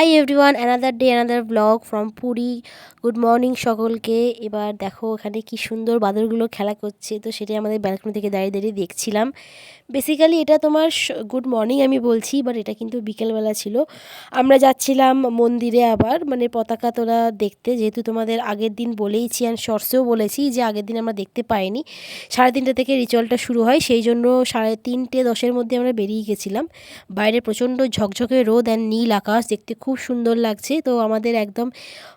Hi everyone another day another blog from Puri good morning সকলকে। এবার দেখো ওখানে কি সুন্দর বাদরগুলো খেলা করছে। তো সেটাই আমাদের ব্যালকনি থেকে দাঁড়িয়ে দাঁড়িয়ে দেখছিলাম। বেসিক্যালি এটা তোমার গুড মর্নিং আমি বলছি বাট এটা কিন্তু বিকেলবেলা ছিল। আমরা যাচ্ছিলাম মন্দিরে আবার মানে পতাকা তোলা দেখতে, যেহেতু তোমাদের আগের দিন বলেইছি অ্যান্ড শর্টসেও বলেছি যে আগের দিন আমরা দেখতে পাইনি। সাড়ে তিনটে থেকে রিচুয়ালটা শুরু হয়, সেই জন্য সাড়ে তিনটে দশের মধ্যে আমরা বেরিয়ে গেছিলাম। বাইরে প্রচণ্ড ঝকঝকে রোদ অ্যান্ড নীল আকাশ, দেখতে খুব সুন্দর লাগছে। তো আমাদের একদম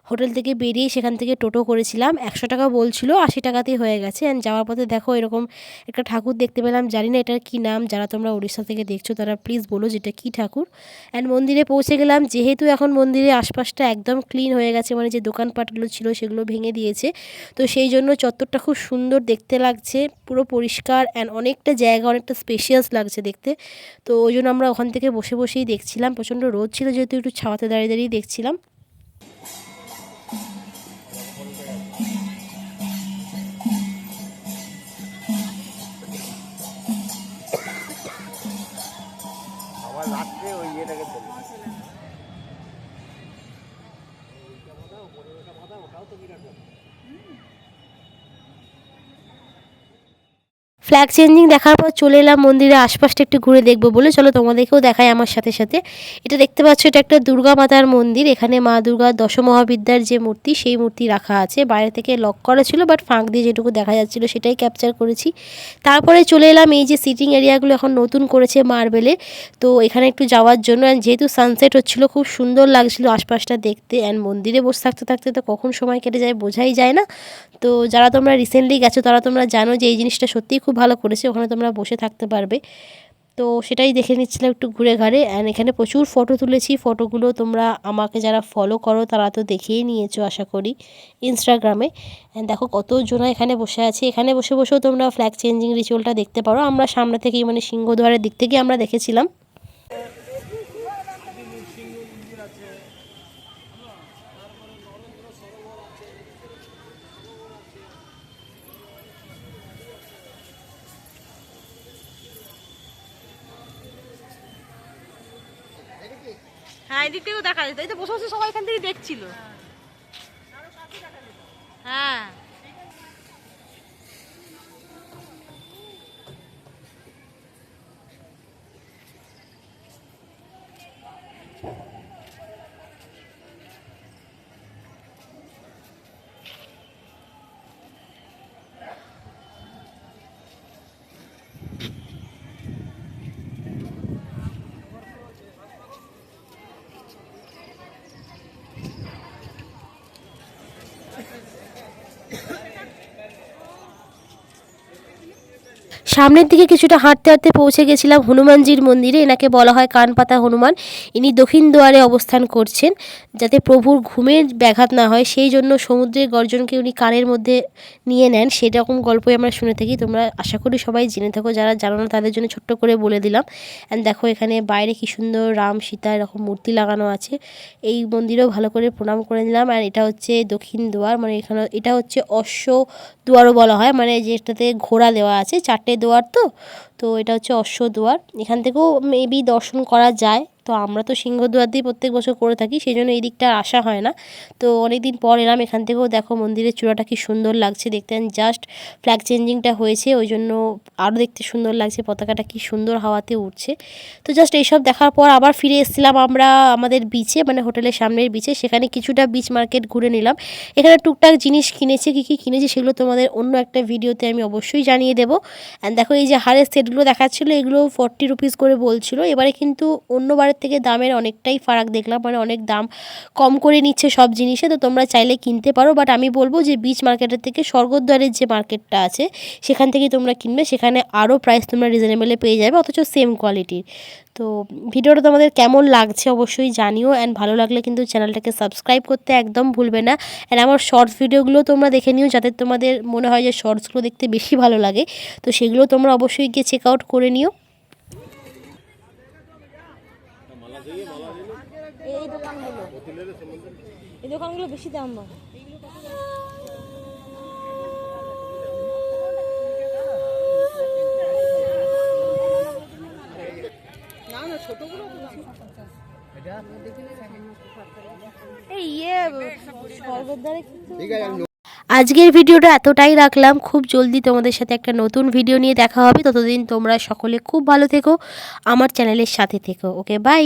হোটেল থেকে বেরিয়ে সেখান থেকে টোটো করেছিলাম। একশো টাকা বলছিল, আশি টাকাতেই হয়ে গেছে। অ্যান্ড যাওয়ার পথে দেখো এরকম একটা ঠাকুর দেখতে পেলাম, জানি না এটার কী নাম যারা তোমরা উড়িষ্যা থেকে দেখছ, তারা প্লিজ বলো যেটা কী ঠাকুর। অ্যান্ড মন্দিরে পৌঁছে গেলাম, যেহেতু এখন মন্দিরের আশপাশটা একদম ক্লিন হয়ে গেছে মানে যে দোকানপাটগুলো ছিল সেগুলো ভেঙে দিয়েছে, তো সেই জন্য চত্বরটা খুব সুন্দর দেখতে লাগছে, পুরো পরিষ্কার অ্যান্ড অনেকটা জায়গা, অনেকটা স্পেশিয়াস লাগছে দেখতে। তো ওই জন্য আমরা ওখান থেকে বসে বসেই দেখছিলাম, প্রচণ্ড রোদ ছিল, যেহেতু একটু ছাওয়াতে দাঁড়িয়ে দাঁড়িয়ে দেখছিলাম। রাত্রে ওই ইয়েটাকে দেবে ফ্ল্যাগ চেঞ্জিং দেখার পর চলে এলাম মন্দিরের আশপাশটা একটু ঘুরে দেখব বলে। চলো তোমাদেরকেও দেখায় আমার সাথে সাথে। এটা দেখতে পাচ্ছ, এটা একটা দুর্গা মাতার মন্দির। এখানে মা দুর্গার দশমহাবিদ্যার যে মূর্তি, সেই মূর্তি রাখা আছে। বাইরে থেকে লক করা ছিল বাট ফাঁক দিয়ে যেটুকু দেখা যাচ্ছিল সেটাই ক্যাপচার করেছি। তারপরে চলে এলাম এই যে সিটিং এরিয়াগুলো এখন নতুন করেছে মার্বেলে তো এখানে একটু যাওয়ার জন্য অ্যান্ড যেহেতু সানসেট হচ্ছিল, খুব সুন্দর লাগছিল আশপাশটা দেখতে। অ্যান্ড মন্দিরে বসে থাকতে থাকতে তো কখন সময় কেটে যায়, বোঝাই যায় না। তো যারা তোমরা রিসেন্টলি গেছো, তারা তোমরা জানো যে এই জিনিসটা সত্যিই খুব ভালো করেছে, ওখানে তোমরা বসে থাকতে পারবে। তো সেটাই দেখে নিচ্ছিলাম একটু ঘুরে ঘাড়ে। অ্যান্ড এখানে প্রচুর ফটো তুলেছি। ফটোগুলো তোমরা আমাকে যারা ফলো করো, তারা তো দেখেই নিয়েছো আশা করি ইনস্টাগ্রামে অ্যান্ড দেখো কতজনা এখানে বসে আছে। এখানে বসে বসেও তোমরা ফ্ল্যাগ চেঞ্জিং রিচুয়ালটা দেখতে পারো। আমরা সামনে থেকেই মানে সিংহদ্বারের দিক থেকে আমরা দেখেছিলাম। হ্যাঁ এদিক থেকেও দেখা যেত। এই তো বসে বসে সবাই এখান থেকে দেখছিল। হ্যাঁ। Thank you. সামনের দিকে কিছুটা হাঁটতে হাঁটতে পৌঁছে গেছিলাম হনুমানজির মন্দিরে। এনাকে বলা হয় কানপাতা হনুমান। ইনি দক্ষিণ দুয়ারে অবস্থান করছেন যাতে প্রভুর ঘুমের ব্যাঘাত না হয়। সেই জন্য সমুদ্রের গর্জনকে উনি কানের মধ্যে নিয়ে নেন। সেরকম গল্পই আমরা শুনে থাকি। তোমরা আশা করি সবাই জেনে থাকো। যারা জানো না, তাদের জন্য ছোট্ট করে বলে দিলাম। অ্যান্ড দেখো এখানে বাইরে কি সুন্দর রাম সীতা, এরকম মূর্তি লাগানো আছে। এই মন্দিরেও ভালো করে প্রণাম করে নিলাম। আর এটা হচ্ছে দক্ষিণ দুয়ার। মানে এখানে, এটা হচ্ছে অশ্ব দুয়ারও বলা হয়। মানে যেটাতে ঘোড়া দেওয়া আছে, চারটে দুয়ার তো? তো এটা হচ্ছে অশ্ব দুয়ার এখান থেকেও মেবি দর্শন করা যায়। তো আমরা তো সিংহদুয়ার দিয়ে প্রত্যেক বছর করে থাকি সেই জন্য এই দিকটা আসা হয় না। তো অনেক দিন পর এলাম, এখান থেকেও দেখো মন্দিরের চূড়াটা কি সুন্দর লাগছে, দেখতে জাস্ট ফ্ল্যাগ চেঞ্জিংটা হয়েছে ওই জন্য আরও দেখতে সুন্দর লাগছে, পতাকাটা কি সুন্দর হাওয়াতে উঠছে তো জাস্ট এইসব দেখার পর আবার ফিরে এসেছিলাম আমরা আমাদের বিচে মানে হোটেলের সামনের বিচে সেখানে কিছুটা বিচ মার্কেট ঘুরে নিলাম। এখানে টুকটাক জিনিস কিনেছে, কী কী কিনেছে সেগুলো তোমাদের অন্য একটা ভিডিওতে আমি অবশ্যই জানিয়ে দেবো। অ্যান্ড দেখো এই যে হারের সেটগুলো দেখাচ্ছিলো, এগুলো ফর্টি রুপিস করে বলছিল। এবারে কিন্তু অন্যবারের থেকে দামের অনেকটাই ফারাক দেখলাম মানে অনেক দাম কম করে নিচ্ছে সব জিনিসে। তো তোমরা চাইলে কিনতে পারো বাট আমি বলব যে বিচ মার্কেটের থেকে স্বর্গদ্বারের যে মার্কেটটা আছে, সেখান থেকে তোমরা কিনবে। সেখানে আরও প্রাইস তোমরা রিজনেবলে পেয়ে যাবে, অথচ সেম কোয়ালিটির তো ভিডিওটা তোমাদের কেমন লাগছে অবশ্যই জানিও অ্যান্ড ভালো লাগলে কিন্তু চ্যানেলটাকে সাবস্ক্রাইব করতে একদম ভুলবে না অ্যান্ড আমার শর্টস ভিডিওগুলো তোমরা দেখে নিও যাতে তোমাদের মনে হয় যে শর্টসগুলো দেখতে বেশি ভালো লাগে, তো সেগুলো তোমরা অবশ্যই গিয়ে চেক আউট করে নিও। এই দোকানগুলো বেশি দাম আজকের ভিডিওটা এতটাই রাখলাম। খুব জলদি তোমাদের সাথে একটা নতুন ভিডিও নিয়ে দেখা হবে। ততদিন তোমরা সকলে খুব ভালো থেকো আমার চ্যানেলের সাথে থেকো। Okay bye